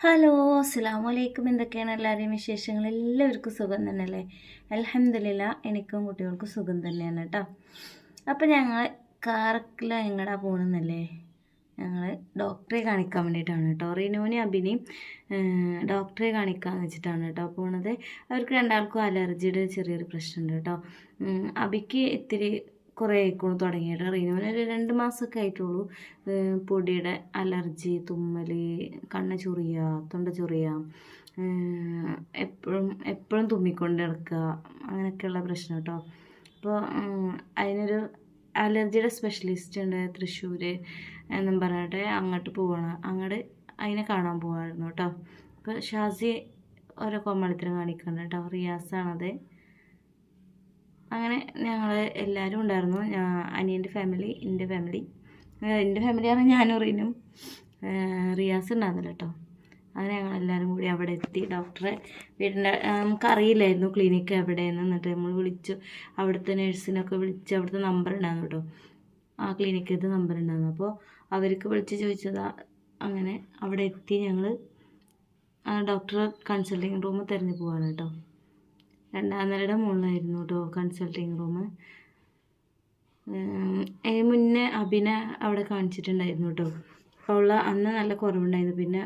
Hello അസ്സാം വലൈക്കും എന്തൊക്കെയാണ് എല്ലാവരെയും വിശേഷങ്ങൾ? എല്ലാവർക്കും സുഖം തന്നെയല്ലേ? അലഹമില്ല എനിക്കും കുട്ടികൾക്കും സുഖം തന്നെയാണ് കേട്ടോ അപ്പോൾ ഞങ്ങൾ കാറക്കില എങ്ങടാ പോകണമെന്നല്ലേ ഞങ്ങൾ ഡോക്ടറെ കാണിക്കാൻ വേണ്ടിയിട്ടാണ് കേട്ടോ റീനൂനി അഭിനി ഡോക്ടറെ കാണിക്കാമെന്ന് വെച്ചിട്ടാണ് കേട്ടോ പോണത്. അവർക്ക് രണ്ടാൾക്കും അലർജിയുടെ ചെറിയൊരു പ്രശ്നമുണ്ട് കേട്ടോ അബിക്ക് ഇത്തിരി കുറേ ആയിക്കോളൂ തുടങ്ങിയിട്ട്. റീനുവിന് ഒരു രണ്ട് മാസമൊക്കെ ആയിട്ടുള്ളൂ. പൊടിയുടെ അലർജി തുമ്മൽ കണ്ണ് ചൊറിയുക തൊണ്ട ചൊറിയുക എപ്പോഴും എപ്പോഴും തുമ്മിക്കൊണ്ട് കിടക്കുക അങ്ങനെയൊക്കെയുള്ള പ്രശ്നം കേട്ടോ. അപ്പോൾ അതിനൊരു അലർജിയുടെ സ്പെഷ്യലിസ്റ്റ് ഉണ്ട് തൃശ്ശൂർ എന്നും പറഞ്ഞിട്ട് അങ്ങോട്ട് പോവാണ്. അങ്ങോട്ട് അതിനെ കാണാൻ പോവായിരുന്നു കേട്ടോ. അപ്പോൾ ഷാസി ഓരോ കോമളിത്തരം കാണിക്കുന്നുണ്ട് കേട്ടോ. റിയാസാണത്. അങ്ങനെ ഞങ്ങൾ എല്ലാവരും ഉണ്ടായിരുന്നു. അനിയന്റെ ഫാമിലി എന്റെ ഫാമിലി എന്റെ ഫാമിലി പറഞ്ഞാൽ ഞാനും റീനും. റിയാസ് ഉണ്ടായിരുന്നില്ല കേട്ടോ അങ്ങനെ എല്ലാവരും കൂടി അവിടെ എത്തി. ഡോക്ടറെ വീടിന്റെ നമുക്കറിയില്ലായിരുന്നു ക്ലിനിക്ക് എവിടെയെന്ന്. എന്നിട്ട് നമ്മൾ വിളിച്ചു. അവിടുത്തെ നേഴ്സിനൊക്കെ വിളിച്ച് അവിടുത്തെ നമ്പർ ഉണ്ടായിരുന്നു കേട്ടോ ആ ക്ലിനിക്കത്തെ നമ്പർ ഉണ്ടായിരുന്നു. അപ്പോൾ അവർക്ക് വിളിച്ച് ചോദിച്ചതാ അങ്ങനെ അവിടെ എത്തി ഞങ്ങൾ ഡോക്ടറെ കൺസൾട്ടിങ് റൂം തിരഞ്ഞു പോവാണ് കേട്ടോ രണ്ടാം നിലയുടെ മുകളിലായിരുന്നു കേട്ടോ കൺസൾട്ടിങ് റൂം അതിന് മുന്നേ അഭിനെ അവിടെ കാണിച്ചിട്ടുണ്ടായിരുന്നു കേട്ടോ അപ്പോൾ ഉള്ള അന്ന് നല്ല കുറവുണ്ടായിരുന്നു. പിന്നെ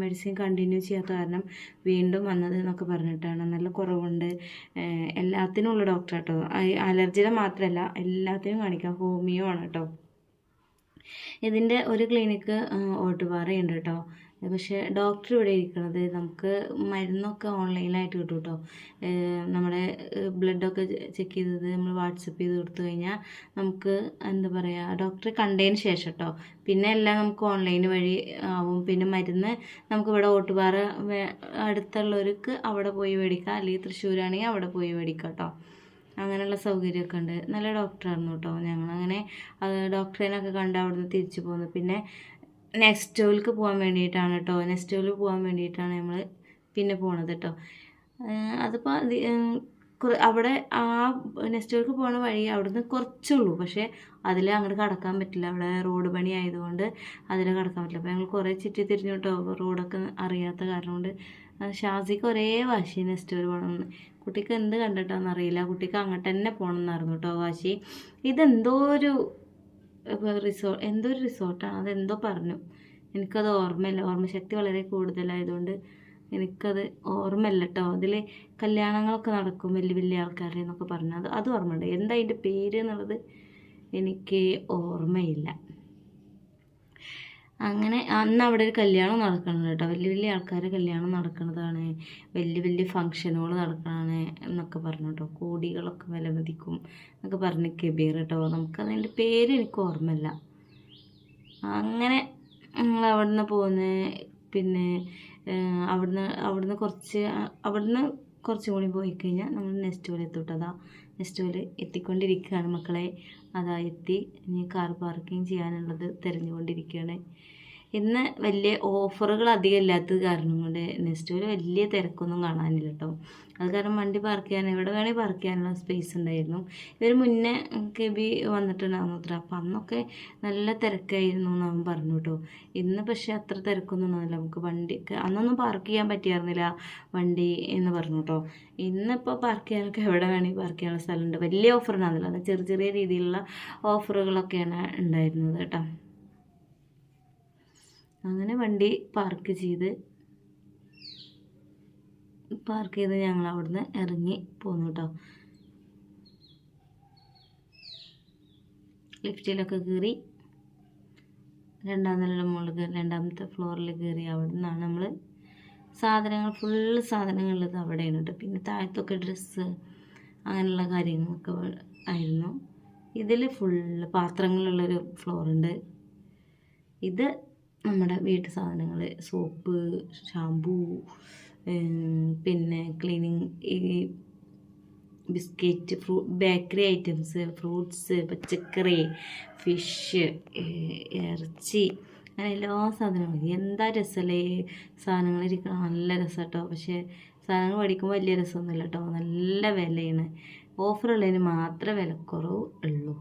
മെഡിസിൻ കണ്ടിന്യൂ ചെയ്യാത്ത കാരണം വീണ്ടും വന്നത് എന്നൊക്കെ പറഞ്ഞിട്ടാണ്. നല്ല കുറവുണ്ട്. എല്ലാത്തിനും ഉള്ള ഡോക്ടർ കേട്ടോ അലർജിയുടെ മാത്രമല്ല എല്ലാത്തിനും കാണിക്കാം. ഹോമിയോ ആണ് കേട്ടോ ഇതിന്റെ ഒരു ക്ലിനിക്ക് ഓട്ടുപാറയുണ്ട് കേട്ടോ പക്ഷേ ഡോക്ടർ ഇവിടെ ഇരിക്കണത് നമുക്ക് മരുന്നൊക്കെ ഓൺലൈനായിട്ട് കിട്ടും കേട്ടോ. നമ്മുടെ ബ്ലഡൊക്കെ ചെക്ക് ചെയ്തത് നമ്മൾ വാട്സപ്പ് ചെയ്ത് കൊടുത്തു കഴിഞ്ഞാൽ നമുക്ക് എന്താ പറയുക ഡോക്ടറെ കണ്ടതിന് ശേഷം കേട്ടോ. പിന്നെ എല്ലാം നമുക്ക് ഓൺലൈൻ വഴി ആവും. പിന്നെ മരുന്ന് നമുക്ക് ഇവിടെ ഓട്ടുപാറ അടുത്തുള്ളവർക്ക് അവിടെ പോയി മേടിക്കാം. അല്ലെങ്കിൽ തൃശ്ശൂരാണെങ്കിൽ അവിടെ പോയി മേടിക്കാം കേട്ടോ. അങ്ങനെയുള്ള സൗകര്യമൊക്കെ ഉണ്ട്. നല്ല ഡോക്ടറായിരുന്നു കേട്ടോ ഞങ്ങളങ്ങനെ. ഡോക്ടറിനൊക്കെ കണ്ട് അവിടുന്ന് തിരിച്ചു പോന്നു. പിന്നെ നെക്സ്റ്റോയിലേക്ക് പോകാൻ വേണ്ടിയിട്ടാണ് കേട്ടോ നെക്സ്റ്റ് ടോലിൽ പോകാൻ വേണ്ടിയിട്ടാണ് നമ്മൾ പിന്നെ പോണത് കേട്ടോ അതിപ്പോൾ അവിടെ ആ നെക്സ്റ്റ് ടോലിക്ക് പോണ വഴി അവിടുന്ന് കുറച്ചുള്ളൂ പക്ഷേ അതിൽ അങ്ങോട്ട് കടക്കാൻ പറ്റില്ല. അവിടെ റോഡ് പണി ആയതുകൊണ്ട് അതിൽ കടക്കാൻ പറ്റില്ല. അപ്പോൾ ഞങ്ങൾ കുറേ ചുറ്റി തിരിഞ്ഞു കേട്ടോ റോഡൊക്കെ അറിയാത്ത കാരണം കൊണ്ട് ഷാസിക്ക് ഒരേ വാശി നെക്സ്റ്റോയിൽ പോകണമെന്ന് കുട്ടിക്ക് എന്ത് കണ്ടിട്ടാണെന്ന് അറിയില്ല. കുട്ടിക്ക് അങ്ങോട്ട് തന്നെ പോകണം എന്നായിരുന്നു കേട്ടോ വാശി. ഇതെന്തോ ഒരു റിസോ എന്തോ ഒരു റിസോർട്ടാണ്. അതെന്തോ പറഞ്ഞു. എനിക്കത് ഓർമ്മയില്ല. ഓർമ്മശക്തി വളരെ കൂടുതലായതുകൊണ്ട് എനിക്കത് ഓർമ്മയില്ല കേട്ടോ അതിൽ കല്യാണങ്ങളൊക്കെ നടക്കും വലിയ വലിയ ആൾക്കാരുടെ എന്നൊക്കെ പറഞ്ഞു. അത് അത് ഓർമ്മയുണ്ട്. എന്താ അതിന്റെ പേര് എന്നുള്ളത് എനിക്ക് ഓർമ്മയില്ല. അങ്ങനെ അന്ന് അവിടെ ഒരു കല്യാണം നടക്കുന്നുണ്ട് കേട്ടോ. വലിയ വലിയ ആൾക്കാരെ കല്യാണം നടക്കുന്നതാണ് വലിയ വലിയ ഫങ്ഷനുകൾ നടക്കണതാണ് എന്നൊക്കെ പറഞ്ഞു കേട്ടോ. കോടികളൊക്കെ വില മതിക്കും എന്നൊക്കെ പറഞ്ഞ് കബീർ കേട്ടോ. നമുക്കതിന്റെ പേര് എനിക്ക് ഓർമ്മയില്ല. അങ്ങനെ ഞങ്ങൾ അവിടുന്ന് പോകുന്ന പിന്നെ അവിടുന്ന് അവിടുന്ന് കുറച്ച് അവിടുന്ന് കുറച്ചും കൂടി പോയി കഴിഞ്ഞാൽ നമ്മൾ നെക്സ്റ്റ് പോലെ എത്തും അതാ നെക്സ്റ്റ് പോലെ എത്തിക്കൊണ്ടിരിക്കുകയാണ് മക്കളെ. അതാ എത്തി. ഇനി കാർ പാർക്കിംഗ് ചെയ്യാനുള്ളത് തിരഞ്ഞുകൊണ്ടിരിക്കുകയാണ്. ഇന്ന് വലിയ ഓഫറുകൾ അധികം ഇല്ലാത്തത് കാരണം കൊണ്ട് നെക്സ്റ്റ് ഒരു വലിയ തിരക്കൊന്നും കാണാനില്ല കേട്ടോ അത് കാരണം വണ്ടി പാർക്ക് ചെയ്യാൻ എവിടെ വേണേൽ പാർക്ക് ചെയ്യാനുള്ള സ്പേസ് ഉണ്ടായിരുന്നു. ഇവർ മുന്നേ കെബി വന്നിട്ടുണ്ടായിരുന്നു അത്ര. അപ്പം അന്നൊക്കെ നല്ല തിരക്കായിരുന്നു എന്ന് പറഞ്ഞു കേട്ടോ ഇന്ന് പക്ഷേ അത്ര തിരക്കൊന്നും ഉണ്ടാവില്ല നമുക്ക് വണ്ടി അന്നൊന്നും പാർക്ക് ചെയ്യാൻ പറ്റിയായിരുന്നില്ല വണ്ടി എന്ന് പറഞ്ഞു കേട്ടോ ഇന്നിപ്പോൾ പാർക്ക് ചെയ്യാനൊക്കെ എവിടെ വേണമെങ്കിൽ പാർക്ക് ചെയ്യാനുള്ള സ്ഥലമുണ്ട്. വലിയ ഓഫർ ഉണ്ടായിരുന്നില്ല. ചെറിയ ചെറിയ രീതിയിലുള്ള ഓഫറുകളൊക്കെയാണ് ഉണ്ടായിരുന്നത് കേട്ടോ. അങ്ങനെ വണ്ടി പാർക്ക് ചെയ്ത് പാർക്ക് ചെയ്ത് ഞങ്ങൾ അവിടുന്ന് ഇറങ്ങി പോന്നു കേട്ടോ ലിഫ്റ്റിലൊക്കെ കയറി രണ്ടാം നിലയുടെ മുകളിൽ രണ്ടാമത്തെ ഫ്ലോറിൽ കയറി അവിടെ നിന്നാണ് നമ്മൾ സാധനങ്ങൾ ഫുള്ള് സാധനങ്ങളുള്ളത് അവിടെയാണ് കേട്ടോ പിന്നെ താഴത്തൊക്കെ ഡ്രസ്സ് അങ്ങനെയുള്ള കാര്യങ്ങളൊക്കെ ആയിരുന്നു. ഇതിൽ ഫുള്ള് പാത്രങ്ങളുള്ളൊരു ഫ്ലോറുണ്ട് ഇത് നമ്മുടെ വീട്ടു സാധനങ്ങൾ സോപ്പ് ഷാമ്പൂ പിന്നെ ക്ലീനിങ് ഈ ബിസ്ക്കറ്റ് ഫ്രൂ ബേക്കറി ഐറ്റംസ് ഫ്രൂട്ട്സ് പച്ചക്കറി ഫിഷ് ഇറച്ചി അങ്ങനെ എല്ലാ സാധനങ്ങളും എന്താ രസമല്ലേ സാധനങ്ങൾ ഇരിക്കണം? നല്ല രസം കേട്ടോ പക്ഷേ സാധനങ്ങൾ മേടിക്കുമ്പോൾ വലിയ രസമൊന്നുമില്ല കേട്ടോ. നല്ല വിലയാണ്. ഓഫറുള്ളതിന് മാത്രമേ വിലക്കുറവ് ഉള്ളൂ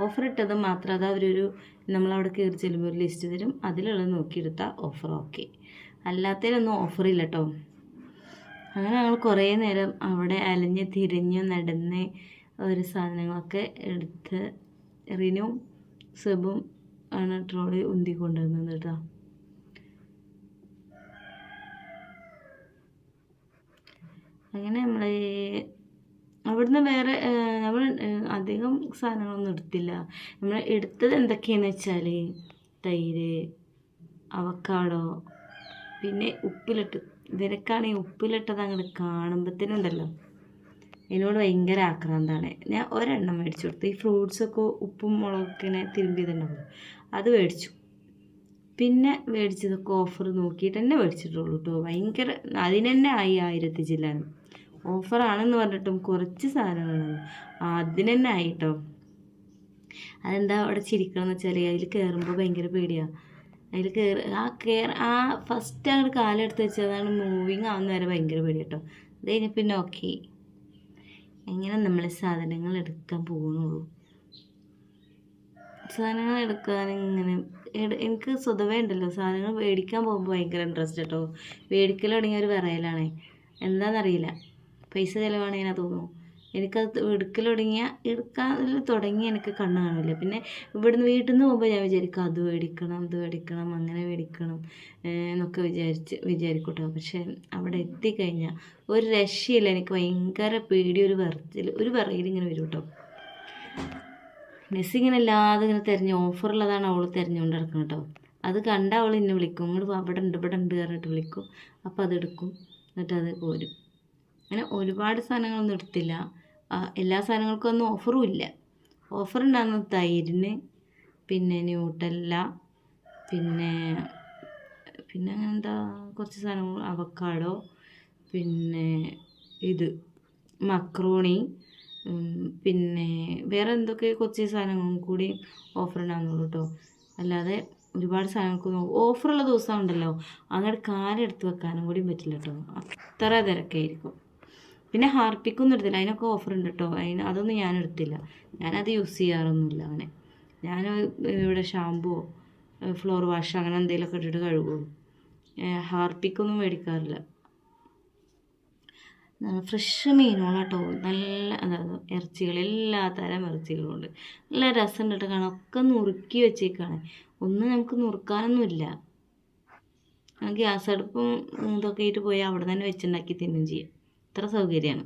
ഓഫർ ഇട്ടത് മാത്രം. അത് അവരൊരു നമ്മളവിടെ കയറി ചെല്ലുമ്പോൾ ഒരു ലിസ്റ്റ് തരും. അതിലുള്ളത് നോക്കിയെടുത്താൽ ഓഫർ ഓക്കെ അല്ലാത്തതിലൊന്നും ഓഫറില്ല കേട്ടോ അങ്ങനെ ഞങ്ങൾ കുറേ നേരം അവിടെ അലഞ്ഞ് തിരിഞ്ഞ് നടന്ന് ഒരു സാധനങ്ങളൊക്കെ എടുത്ത് റിനും സെബും ആണ് ട്രോളി ഉന്തി കൊണ്ടുവന്നത് കേട്ടോ. അങ്ങനെ നമ്മൾ അവിടുന്ന് വേറെ നമ്മൾ അധികം സാധനങ്ങളൊന്നും എടുത്തില്ല. നമ്മൾ എടുത്തത് എന്തൊക്കെയാണെന്ന് വെച്ചാൽ തൈര് അവക്കാടോ പിന്നെ ഉപ്പിലിട്ട്. ഇവരൊക്കെയാണെങ്കിൽ ഉപ്പിലിട്ടത് അങ്ങോട്ട് കാണുമ്പോഴത്തേനുണ്ടല്ലോ എന്നോട് ഭയങ്കര ആക്രാന്താണ്. ഞാൻ ഒരെണ്ണം മേടിച്ചു കൊടുത്തു. ഈ ഫ്രൂട്ട്സൊക്കെ ഉപ്പും മുളകൊക്കെ ഇങ്ങനെ തിരുമ്പിയതുണ്ടാവും അത് മേടിച്ചു. പിന്നെ മേടിച്ചതൊക്കെ ഓഫർ നോക്കിയിട്ട് തന്നെ മേടിച്ചിട്ടുള്ളൂ കേട്ടോ ഭയങ്കര അതിന് തന്നെ ആയി ആയിരത്തി ചില്ലാനും. ഓഫറാണെന്ന് പറഞ്ഞിട്ടും കുറച്ച് സാധനങ്ങളാണ്. അതിന് തന്നെ ആയിട്ടോ? അതെന്താ അവിടെ ചിരിക്കണമെന്ന് വെച്ചാൽ അതിൽ കയറുമ്പോൾ ഭയങ്കര പേടിയാണ് അതിൽ കയറി ആ കയറി ആ ഫസ്റ്റ് അങ്ങോട്ട് കാലെടുത്ത് വെച്ചതാണ് മൂവിങ് ആവുന്ന വരെ ഭയങ്കര പേടി കേട്ടോ അത് കഴിഞ്ഞ് പിന്നെ ഓക്കെ എങ്ങനെ നമ്മൾ സാധനങ്ങൾ എടുക്കാൻ പോകുന്നുള്ളൂ? സാധനങ്ങൾ എടുക്കാൻ ഇങ്ങനെ എനിക്ക് സ്വതവേ ഉണ്ടല്ലോ. സാധനങ്ങൾ മേടിക്കാൻ പോകുമ്പോൾ ഭയങ്കര ഇൻട്രസ്റ്റ് കേട്ടോ മേടിക്കൽ തുടങ്ങിയ ഒരു വിറയലാണേ എന്താണെന്നറിയില്ല പൈസ ഞാൻ തോന്നുന്നു. എനിക്കത് എടുക്കൽ തുടങ്ങിയ എടുക്കാൻ തുടങ്ങി എനിക്ക് കണ്ണ് കാണില്ല പിന്നെ ഇവിടുന്ന് വീട്ടിൽ നിന്ന് പോകുമ്പോൾ ഞാൻ വിചാരിക്കും അത് മേടിക്കണം ഇത് മേടിക്കണം അങ്ങനെ മേടിക്കണം എന്നൊക്കെ വിചാരിച്ച് വിചാരിക്കും കേട്ടോ പക്ഷേ അവിടെ എത്തിക്കഴിഞ്ഞാൽ ഒരു രക്ഷയില്ല. എനിക്ക് ഭയങ്കര പേടി ഒരു വിറച്ചിൽ ഒരു വിറയിൽ ഇങ്ങനെ വരും കേട്ടോ. മെസ്സി ഇങ്ങനെ അല്ലാതെ ഇങ്ങനെ തിരഞ്ഞ് ഓഫറുള്ളതാണ് അവൾ തിരഞ്ഞുകൊണ്ട് നടക്കുന്നത് കേട്ടോ. അത് കണ്ട അവൾ എന്നെ വിളിക്കും. ഇങ്ങോട്ട് അവിടെ ഉണ്ട് ഇവിടെ ഉണ്ട് പറഞ്ഞിട്ട് വിളിക്കും. അപ്പോൾ അതെടുക്കും എന്നിട്ട് അത് പോരും. അങ്ങനെ ഒരുപാട് സാധനങ്ങളൊന്നും എടുത്തില്ല. എല്ലാ സാധനങ്ങൾക്കും ഒന്നും ഓഫറും ഇല്ല. ഓഫർ ഉണ്ടാകുന്ന തൈരിന് പിന്നെ ന്യൂട്ടല്ല പിന്നെ പിന്നെ അങ്ങനെ എന്താ കുറച്ച് സാധനങ്ങൾ അവക്കാടോ പിന്നെ ഇത് മക്രോണി പിന്നെ വേറെ എന്തൊക്കെ കുറച്ച് സാധനങ്ങളും കൂടി ഓഫർ ഉണ്ടാകുന്നുള്ളൂ കേട്ടോ. അല്ലാതെ ഒരുപാട് സാധനങ്ങൾക്ക് ഓഫറുള്ള ദിവസം ഉണ്ടല്ലോ അങ്ങോട്ട് കാലെടുത്ത് വെക്കാനും കൂടി പറ്റില്ല കേട്ടോ. അത്ര തിരക്കായിരിക്കും. പിന്നെ ഹാർപ്പിക്കൊന്നും എടുത്തില്ല അതിനൊക്കെ ഓഫർ ഉണ്ട് കേട്ടോ അതിന് അതൊന്നും ഞാൻ എടുത്തില്ല ഞാനത് യൂസ് ചെയ്യാറൊന്നുമില്ല അങ്ങനെ ഞാൻ ഇവിടെ ഷാമ്പുവോ ഫ്ലോർ വാഷ് അങ്ങനെ എന്തെങ്കിലുമൊക്കെ ഇട്ടിട്ട് കഴുകുള്ളൂ. ഹാർപ്പിക്കൊന്നും മേടിക്കാറില്ല. ഫ്രഷ് മീനുകളാട്ടോ. നല്ല അതായത് ഇറച്ചികൾ എല്ലാ തരം ഇറച്ചികളുണ്ട്. നല്ല രസം കേട്ടോ. കാണാൻ ഒക്കെ നുറുക്കി വെച്ചേക്കാണ്. ഒന്നും നമുക്ക് നുറുക്കാനൊന്നുമില്ല. ഗ്യാസ് അടുപ്പും ഇതൊക്കെ ആയിട്ട് പോയി അവിടെ തന്നെ വെച്ചുണ്ടാക്കി തിന്നും ചെയ്യാം. ഇത്ര സൗകര്യമാണ്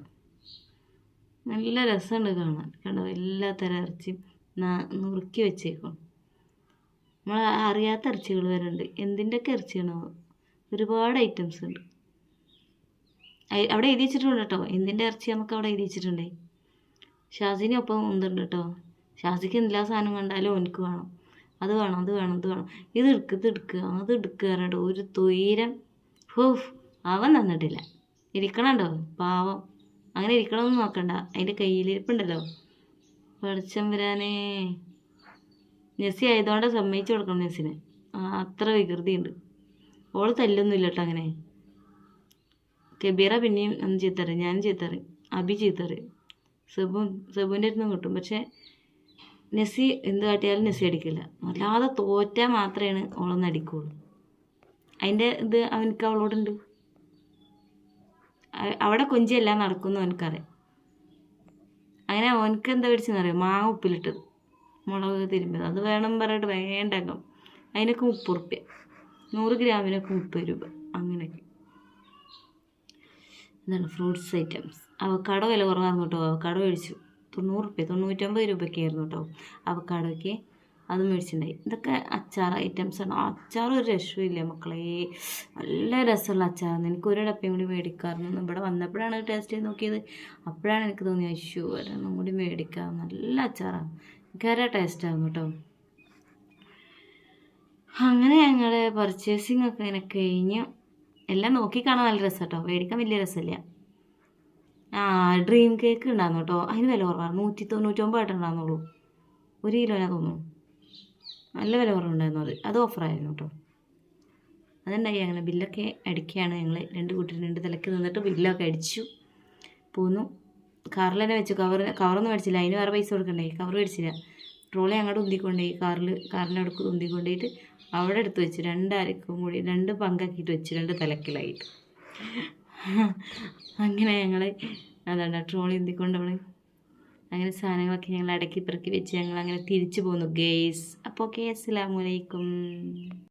നല്ല രസമുണ്ട് കാണാൻ. കണ്ടോ? എല്ലാ തരം ഇറച്ചിയും നുറുക്കി വെച്ചേക്കും. നമ്മൾ അറിയാത്ത ഇറച്ചികൾ വരെ ഉണ്ട്. എന്തിന്റെയൊക്കെ ഇറച്ചിയാണോ ഒരുപാട് ഐറ്റംസ് ഉണ്ട്. അവിടെ എഴുതി വെച്ചിട്ടുണ്ട് കേട്ടോ. എന്തിന്റെ ഇറച്ചി നമുക്ക് അവിടെ എഴുതി വെച്ചിട്ടുണ്ടേ. ഒപ്പം ഒന്നുണ്ട് കേട്ടോ. ഷാസിക്ക് എല്ലാ സാധനം കണ്ടാലും എനിക്ക് വേണം. അത് വേണം അത് വേണം അത് വേണം. ഇത് എടുക്കുക ഇത് എടുക്കുക അത് എടുക്കുക ഒരു തൊയിരം ഹോഫ് അവൻ തന്നിട്ടില്ല. ഇരിക്കണുണ്ടോ? പാവം. അങ്ങനെ ഇരിക്കണമെന്ന് നോക്കണ്ട. അതിന്റെ കയ്യിലിരിപ്പുണ്ടല്ലോ വെളിച്ചം വരാനേ. നെസ്സി ആയതുകൊണ്ട് സമ്മതിച്ചു കൊടുക്കണം നെസ്സിന് അത്ര വികൃതിയുണ്ട്. ഓൾ തല്ലൊന്നുമില്ല കേട്ടോ അങ്ങനെ. കബീറ പിന്നെയും അന്ന് ചീത്തറി ഞാനും ചീത്തറി അബി ചീത്തറി. സെബു സെബുവിന്റെ അടുത്ത് കിട്ടും. പക്ഷേ നെസ്സി എന്ത് കാട്ടിയാലും നെസ്സി അടിക്കില്ല. അല്ലാതെ തോറ്റാൽ മാത്രമേ ഓളൊന്ന് അടിക്കുള്ളൂ. അതിന്റെ ഇത് അവനക്ക് അവളോടുണ്ട്. അവിടെ കൊഞ്ചിയെല്ലാം നടക്കുന്നു അവനക്കറിയാം. അങ്ങനെ അവനക്ക് എന്താ പിടിച്ചെന്നറിയാം? മാങ്ങ ഉപ്പിലിട്ടത്. മുളക് തിരുമ്പത്. അത് വേണം പറഞ്ഞിട്ട് വേണ്ടകം അതിനൊക്കെ മുപ്പത് റുപ്യ നൂറ് ഗ്രാമിനൊക്കെ മുപ്പത് രൂപ. അങ്ങനെയൊക്കെ. എന്താണ് ഫ്രൂട്ട്സ് ഐറ്റംസ്. അവക്കാടോ വില കുറവായിരുന്നു കേട്ടോ അവക്കാടോ മേടിച്ചു. തൊണ്ണൂറ് റുപ്യ. തൊണ്ണൂറ്റമ്പത് രൂപയ്ക്കായിരുന്നു കേട്ടോ. അവക്കാടോയ്ക്ക് അത് മേടിച്ചിട്ടുണ്ടായി. ഇതൊക്കെ അച്ചാർ ഐറ്റംസ് ആണ്. അച്ചാർ ഒരു രക്ഷയില്ല മക്കളെ. നല്ല രസമുള്ള അച്ചാറാണ്. എനിക്ക് ഒരു ഡപ്പയും കൂടി മേടിക്കാറുണ്ട് ഇവിടെ വന്നപ്പോഴാണ് ടേസ്റ്റ് ചെയ്ത് നോക്കിയത്. അപ്പോഴാണ് എനിക്ക് തോന്നിയത് അയ്യോ ഒരെണ്ണം കൂടി മേടിക്കാം. നല്ല അച്ചാറാണ്. ഭയങ്കര ടേസ്റ്റായിരുന്നു കേട്ടോ. അങ്ങനെ ഞങ്ങൾ പർച്ചേസിംഗ് ഒക്കെ ഇങ്ങനെ കഴിഞ്ഞ്. എല്ലാം നോക്കി കാണാൻ നല്ല രസം കേട്ടോ. മേടിക്കാൻ വലിയ രസമില്ല. ആ ഡ്രീം കേക്ക് ഉണ്ടായിരുന്നു കേട്ടോ. അതിന് വില കുറവാണ്. നൂറ്റി തൊണ്ണൂറ്റൊമ്പത് ആയിട്ടുണ്ടായിരുന്നുള്ളൂ ഒരു കിലോനാ തോന്നുന്നു. നല്ല വില കുറവുണ്ടായിരുന്നു അത്. അത് ഓഫറായിരുന്നു കേട്ടോ അതുണ്ടായി അങ്ങനെ ബില്ലൊക്കെ അടിക്കുകയാണ് ഞങ്ങൾ രണ്ട് കൂട്ടരും രണ്ട് തലക്ക് നിന്നിട്ട് ബില്ലൊക്കെ അടിച്ചു. പോന്നു. കാറിൽ തന്നെ വെച്ചു. കവർ കവറൊന്നും മേടിച്ചില്ല. അതിന് വേറെ പൈസ കൊടുക്കണ്ടേ? കവർ മേടിച്ചില്ല. ട്രോളി അങ്ങോട്ട് ഉന്തിക്കൊണ്ടേ കാറിൽ കാറിന്റെ അടുക്ക് ഉന്തിക്കൊണ്ടേയിട്ട് അവിടെ എടുത്ത് വെച്ചു. രണ്ടാരക്കും കൂടി രണ്ട് പങ്കാക്കിയിട്ട് വെച്ചു. രണ്ട് തലക്കിലായിട്ട് അങ്ങനെ ഞങ്ങൾ അതാണ് ട്രോളി ഉന്തിക്കൊണ്ട് അങ്ങനെ സാധനങ്ങളൊക്കെ ഞങ്ങൾ അടക്കി പെറുക്കി വെച്ച് ഞങ്ങൾ അങ്ങനെ തിരിച്ചു പോന്നു ഗെയ്സ് അപ്പോൾ ഓക്കെ അസ്സലാമലൈക്കും